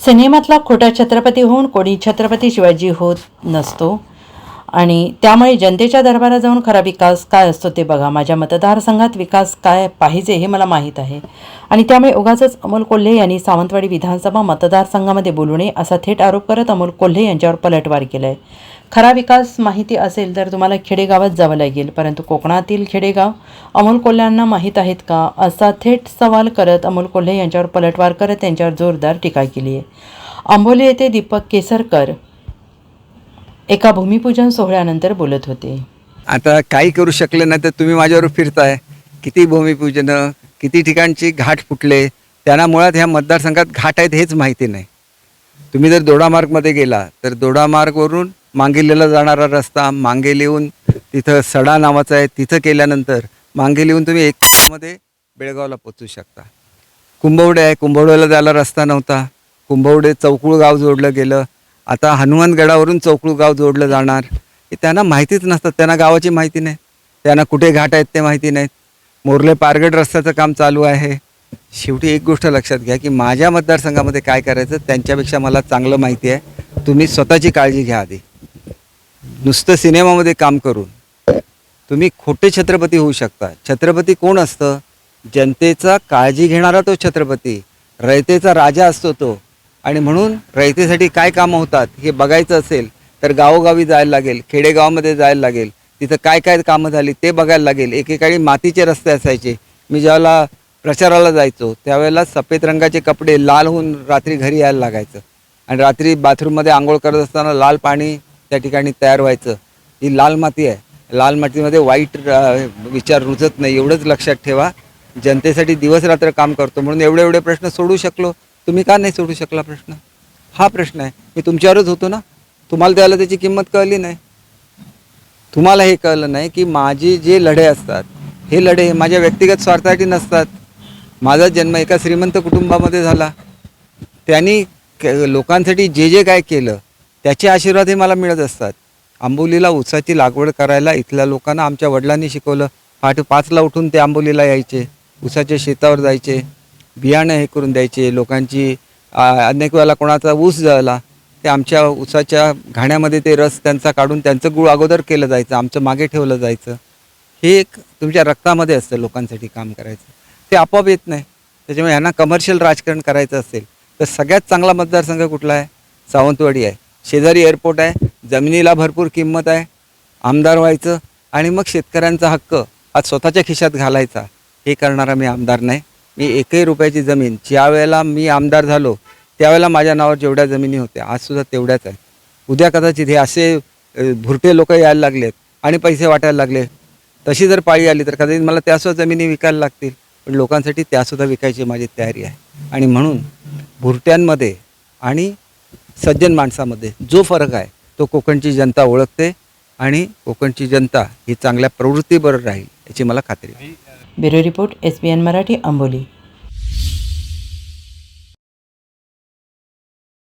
सिनेमातला खोटा छत्रपती होऊन कोणी छत्रपती शिवाजी होत नसतो. आणि त्यामुळे जनतेच्या दरबारात जाऊन खरा विकास काय असतो ते बघा. माझ्या मतदारसंघात विकास काय पाहिजे हे मला माहीत आहे. आणि त्यामुळे उगाचच अमोल कोल्हे यांनी सावंतवाडी विधानसभा मतदारसंघामध्ये बोलू नये असा थेट आरोप करत अमोल कोल्हे यांच्यावर पलटवार केला आहे खरा विकास माहिती असेल तर तुम्हाला खेडेगावात जावं लागेल. परंतु कोकणातील खेडेगाव अमोल कोल्ह्यांना माहीत आहेत का? असा थेट सवाल करत अमोल कोल्हे यांच्यावर पलटवार करत त्यांच्यावर जोरदार टीका केली आहे. आंबोली येथे दीपक केसरकर एका भूमिपूजन सोहळ्यानंतर बोलत होते. आता काही करू शकले नाही तर तुम्ही माझ्यावर फिरताय. किती भूमिपूजनं किती ठिकाणची घाट फुटले त्यांना मुळात ह्या मतदारसंघात घाट आहेत हेच माहिती नाही. तुम्ही जर दोडामार्गमध्ये गेला तर दोडामार्गवरून मांगेलीला जाणारा रस्ता मांगेली येऊन तिथं सडा नावाचा आहे तिथं केल्यानंतर मांगेली येऊन तुम्ही एक मध्ये बेळगावला पोचू शकता. कुंभवडे आहे कुंभवड्याला जायला रस्ता नव्हता. कुंभवडे चौकुळ गाव जोडलं गेलं. आता हनुमानगडावरून चौकुळ गाव जोडलं जाणार. हे त्यांना माहितीच नसतात त्यांना गावाची माहिती नाही. त्यांना कुठे घाट आहेत ते माहिती नाहीत. मोर्ले पारगड रस्त्याचं काम चालू आहे. शेवटी एक गोष्ट लक्षात घ्या की माझ्या मतदारसंघामध्ये काय करायचं त्यांच्यापेक्षा मला चांगलं माहिती आहे. तुम्ही स्वतःची काळजी घ्या आधी. नुसतं सिनेमामध्ये काम करून तुम्ही खोटे छत्रपती होऊ शकता. छत्रपती कोण असतं? जनतेचा काळजी घेणारा तो छत्रपती रयतेचा राजा असतो तो. आणि म्हणून रयतेसाठी काय कामं होतात हे बघायचं असेल तर गावोगावी जायला लागेल खेडेगावामध्ये जायला लागेल. तिथं काय काय कामं झाली ते बघायला लागेल. एकेकाळी मातीचे रस्ते असायचे. मी ज्यावेळेला प्रचाराला जायचो त्यावेळेला सफेद रंगाचे कपडे लाल होऊन रात्री घरी यायला लागायचं. आणि रात्री बाथरूममध्ये आंघोळ करत असताना लाल पाणी त्या ठिकाणी तयार व्हायचं. ही लाल माती आहे. लाल मातीमध्ये वाईट विचार रुजत नाही. एवढंच लक्षात ठेवा. जनतेसाठी दिवस रात्र काम करतो म्हणून एवढे एवढे प्रश्न सोडू शकलो. तुम्ही का नाही सोडू शकला प्रश्न? हा प्रश्न आहे. मी तुमच्यावरच होतो ना? तुम्हाला त्याला त्याची किंमत कळली नाही. तुम्हाला हे कळलं नाही की माझे जे लढे असतात हे लढे माझ्या व्यक्तिगत स्वार्थासाठी नसतात. माझा जन्म एका श्रीमंत कुटुंबामध्ये झाला. त्यांनी लोकांसाठी जे जे काय केलं त्याचे आशीर्वादही मला मिळत असतात. आंबोलीला ऊसाची लागवड करायला इथल्या लोकांना आमच्या वडिलांनी शिकवलं. पहाटे पाचला उठून ते आंबोलीला यायचे. ऊसाच्या शेतावर जायचे. बियाणं हे करून द्यायचे. लोकांची अनेक वेळेला कोणाचा ऊस जळला ते आमच्या ऊसाच्या घाण्यामध्ये ते रस त्यांचा काढून त्यांचं गुळ अगोदर केलं जायचं. आमचं मागे ठेवलं जायचं. हे एक तुमच्या रक्तामध्ये असतं लोकांसाठी काम करायचं. ते आपोआप येत नाही. त्याच्यामुळे ह्यांना कमर्शियल राजकारण करायचं असेल तर सगळ्यात चांगला मतदारसंघ कुठला आहे? सावंतवाडी आहे. शेजारी एअरपोर्ट आहे. जमिनीला भरपूर किंमत आहे. आमदार व्हायचं आणि मग शेतकऱ्यांचा हक्क आज स्वतःच्या खिशात घालायचा. हे करणारा मी आमदार नाही. मी एकही रुपयाची जमीन ज्या वेळेला मी आमदार झालो त्यावेळेला माझ्या नावावर जेवढ्या जमिनी होत्या आजसुद्धा तेवढ्याच आहेत. उद्या कदाचित हे असे भुरटे लोक यायला लागलेत आणि पैसे वाटायला लागले. तशी जर पाळी आली तर कदाचित मला त्यासुद्धा जमिनी विकायला लागतील. पण लोकांसाठी त्यासुद्धा विकायची माझी तयारी आहे. आणि म्हणून भुरट्यांमध्ये आणि सज्जन माणसामध्ये जो फरक आहे तो कोकणची जनता ओळखते आणि कोकणची जनता ही चांगल्या प्रवृत्तीबरोबर राहील याची मला खात्री bureau report S B N Marathi Amboli.